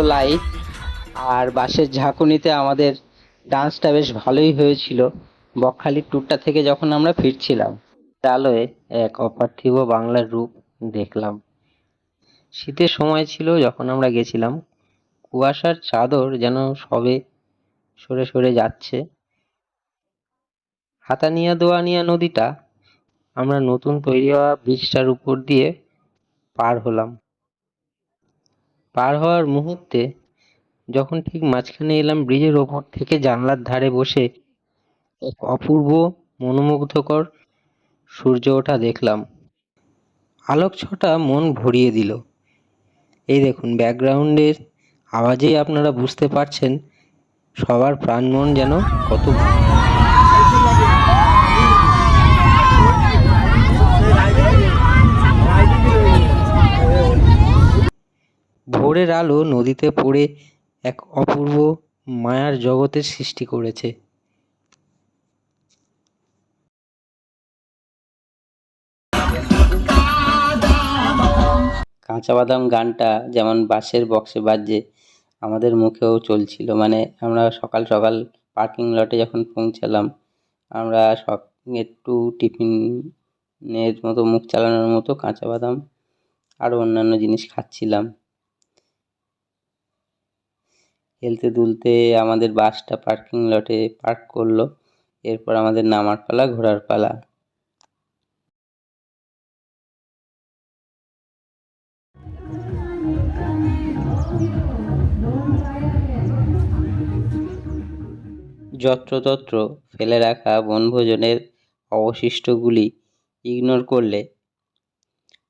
Disco light আর বাসের ঝাঁকুনিতে আমাদের ডান্সটা বেশ ভালোই হয়েছিল। বকখালির ট্যুরটা থেকে যখন আমরা ফিরছিলাম আলোয় এক অপার্থিব বাংলার রূপ দেখলাম। শীতের সময় ছিল যখন আমরা গেছিলাম, কুয়াশার চাদর যেন সবে সরে সরে যাচ্ছে। হাতানিয়া দোয়ানিয়া নদীটা আমরা নতুন তৈরি হওয়া ব্রিজটার উপর দিয়ে পার হলাম। পার হওয়ার মুহূর্তে যখন ঠিক মাঝখানে এলাম ব্রিজের ওপর থেকে জানলার ধারে বসে এক অপূর্ব মনোমুগ্ধকর সূর্য ওঠা দেখলাম। আলোক ছটা মন ভরিয়ে দিল। এই দেখুন, ব্যাকগ্রাউন্ডের আওয়াজেই আপনারা বুঝতে পারছেন সবার প্রাণ মন যেন কত ভোরের আলো নদীতে পড়ে এক অপূর্ব মায়ার জগতের সৃষ্টি করেছে। কাঁচা বাদাম গানটা যেমন বাসের বক্সে বাজছে আমাদের মুখেও চলছিল। মানে আমরা সকাল সকাল পার্কিং লটে যখন পৌঁছালাম, আমরা সব একটু টিফিনের মতো, মুখ চালানোর মতো কাঁচা বাদাম আরও অন্যান্য জিনিস খাচ্ছিলাম। হেলতে দুলতে আমাদের বাসটা পার্কিং লটে পার্ক করল। এরপর আমাদের নামার পালা, ঘোরার পালা। যত্রতত্র ফেলে রাখা বনভোজনের অবশিষ্টগুলি ইগনোর করলে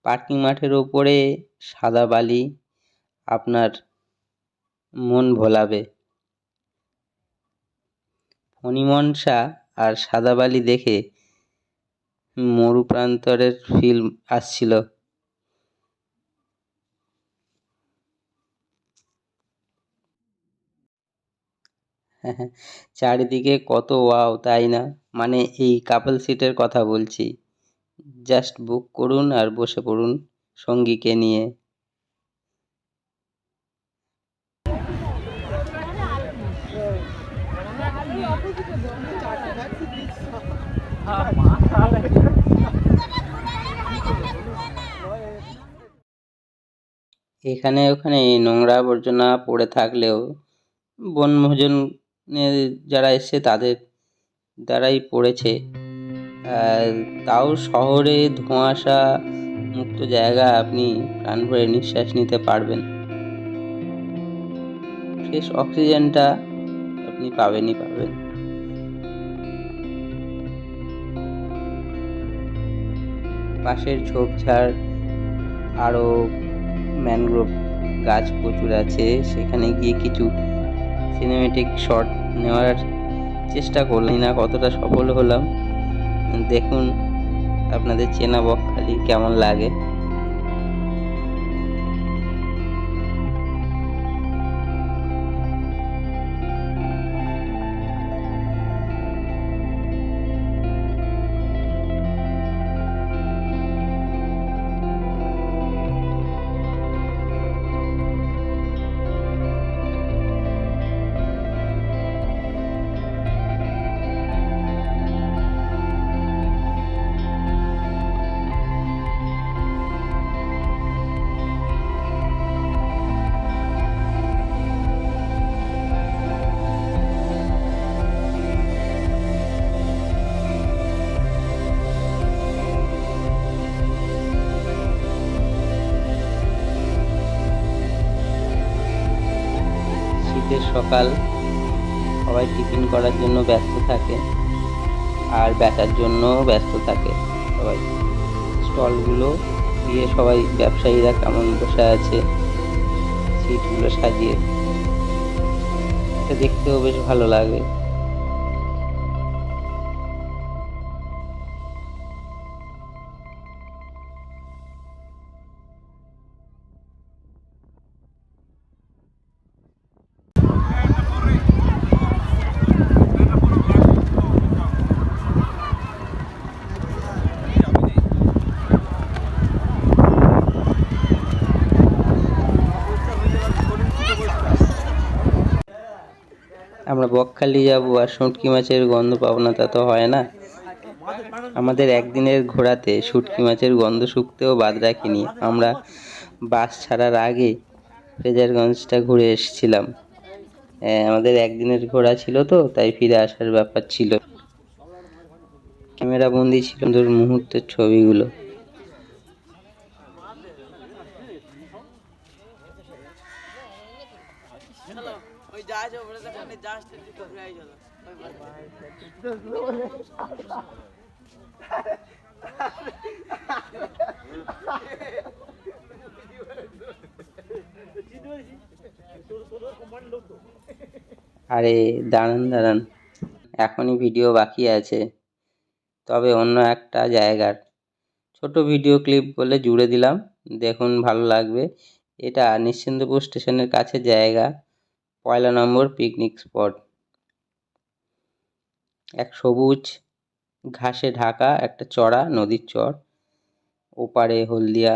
পার্কিং মাঠের ওপরে সাদা বালি, আপনার মন ভোলাবে। ফণিমনসা আর সাদা বালি দেখে মরুপ্রান্তরের ফিল্ম আসছিল। চারিদিকে কত ওয়াও, তাই না? মানে এই কাপল সিটের কথা বলছি। জাস্ট বুক করুন আর বসে পড়ুন সঙ্গীকে নিয়ে। এখানে ওখানে নোংরা আবর্জনা পড়ে থাকলেও বনভোজনে যারা এসছে তাদের দ্বারাই পড়েছে। তাও শহরে ধোঁয়াশা মুক্ত জায়গা আপনি প্রাণ ভরে নিঃশ্বাস নিতে পারবেন। ফ্রেশ অক্সিজেনটা আপনি পাবেনই পাবেন। পাশের ঝোপঝাড় আরও ম্যানগ্রোভ গাছ প্রচুর আছে, সেখানে গিয়ে কিছু সিনেমেটিক শট নেওয়ার চেষ্টা করলাম। না কতটা সফল হলাম। দেখুন, আপনাদের চেনা বকখালি কেমন লাগে। সকাল সবাই টিফিন করার জন্য ব্যস্ত থাকে আর বেচার জন্য ব্যস্ত থাকে সবাই। স্টলগুলো দিয়ে সবাই ব্যবসায়ীরা কেমন বসে আছে, সিটগুলো সাজিয়ে। দেখতেও বেশ ভালো লাগে। আমরা বকখালি যাব আর শুটকি মাছের গন্ধ পাবো না, তা তো হয় না। আমাদের একদিনের ঘোরাতে শুটকি মাছের গন্ধ শুকতেও বাদ রাখিনি। আমরা বাস ছাড়ার আগে ফ্রেজারগঞ্জটা ঘুরে এসেছিলাম। আমাদের একদিনের ঘোরা ছিল তো, তাই ফিরে আসার ব্যাপার ছিল। ক্যামেরা বন্দি ছিল সুন্দর মুহূর্তের ছবিগুলো। ওই যা আছে ওপরে দেখো জাস্ট একটু ঘুরে আই চলো আরে, দাঁড়ান দাঁড়ান। এখনই ভিডিও বাকি আছে। তবে অন্য একটা জায়গার। ছোট ভিডিও ক্লিপ বলে জুড়ে দিলাম। দেখুন, ভালো লাগবে। এটা নিশ্চিন্দপুর স্টেশনের কাছে জায়গা। পয়লা নম্বর পিকনিক স্পট। এক সবুজ ঘাসে ঢাকা একটা চড়া নদীর চর। ওপারে হলদিয়া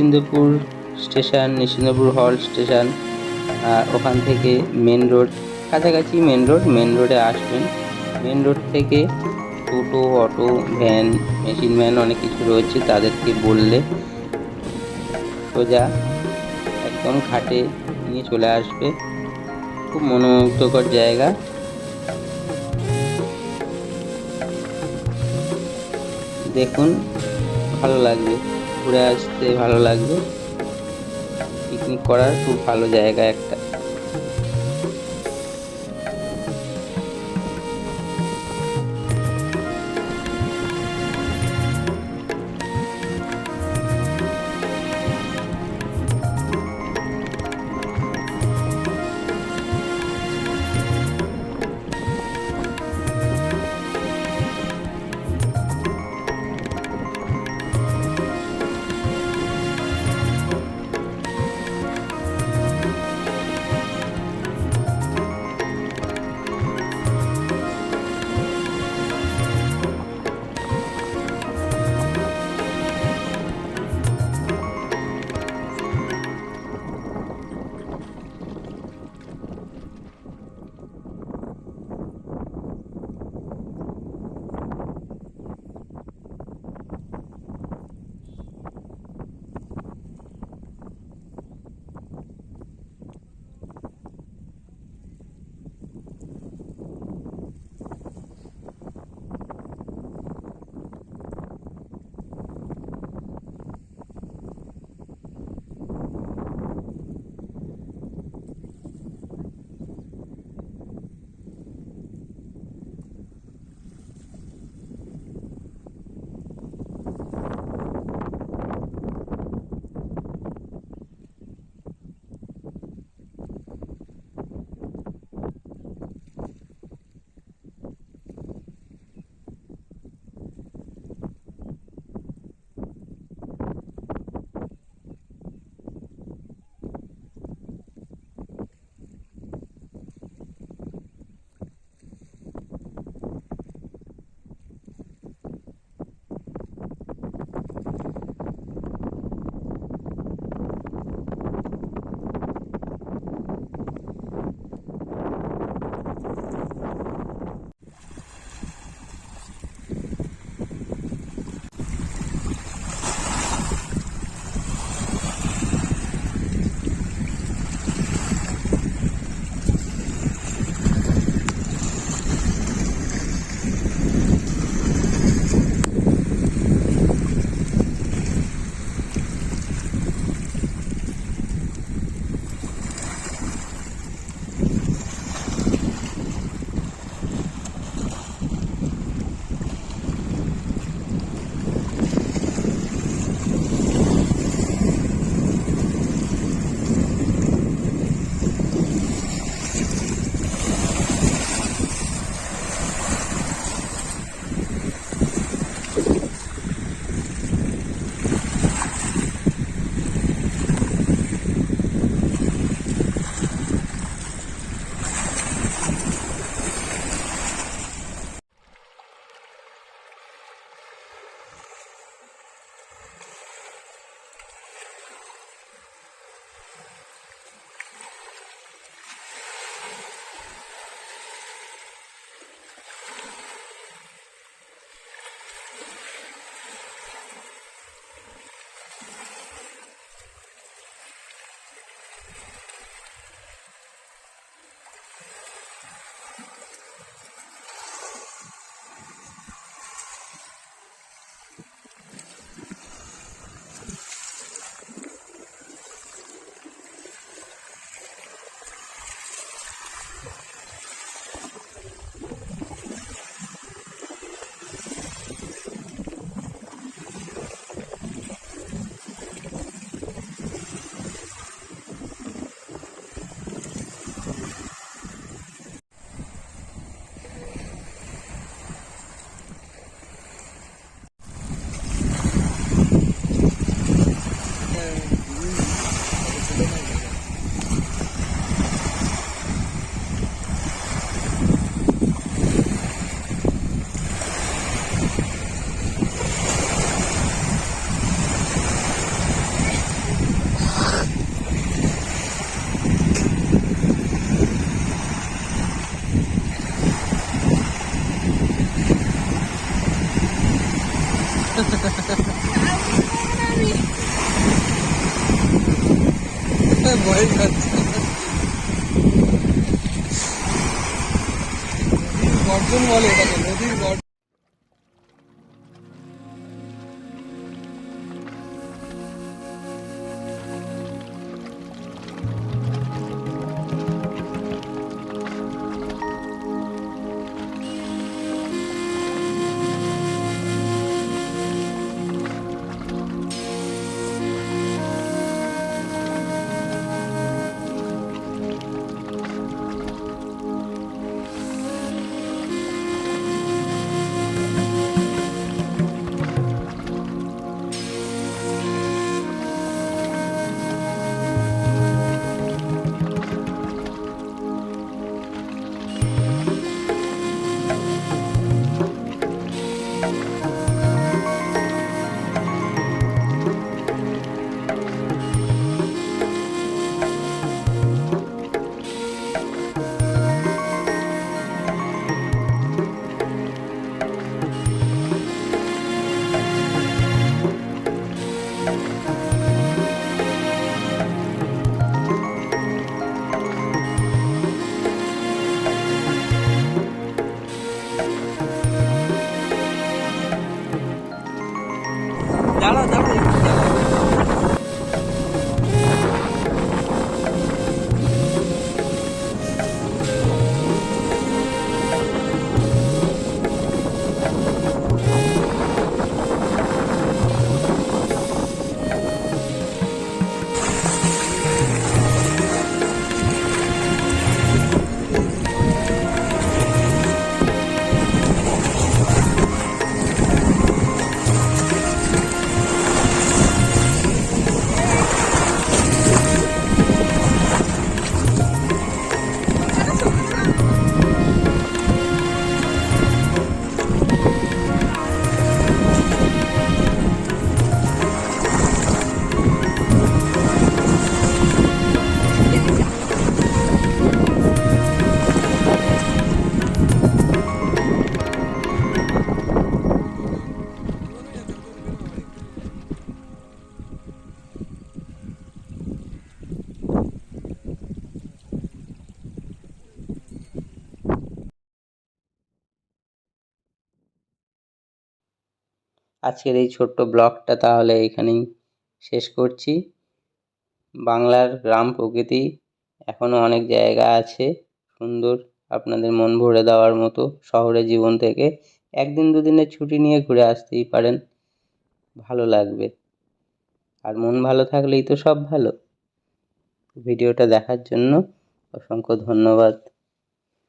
নিশ্চিন্দপুর স্টেশন নিশ্চিন্দপুর হল স্টেশন ওখান থেকে মেন রোড, কাছাকাছি মেন রোড, মেন রোডে আসবেন। মেন রোড থেকে টোটো, অটো, ভ্যান, মেশিন ভ্যান অনেক কিছু রয়েছে তাদেরকে বললে সোজা একদম ঘাটে নিয়ে চলে আসবে। খুব মনোমুগ্ধকর জায়গা। দেখুন, ভালো লাগবে। ঘুরে আসতে ভালো লাগবে। পিকনিক করার খুব ভালো জায়গা একটা। আজকের এই ছোট্ট ব্লগটা তাহলে এখানেই শেষ করছি। বাংলার গ্রাম প্রকৃতি এখনও অনেক জায়গা আছে সুন্দর, আপনাদের মন ভরে দেওয়ার মতো শহরের জীবন থেকে। একদিন দুদিনের ছুটি নিয়ে ঘুরে আসতেই পারেন, ভালো লাগবে। আর মন ভালো থাকলেই তো সব ভালো। ভিডিওটা দেখার জন্য অসংখ্য ধন্যবাদ।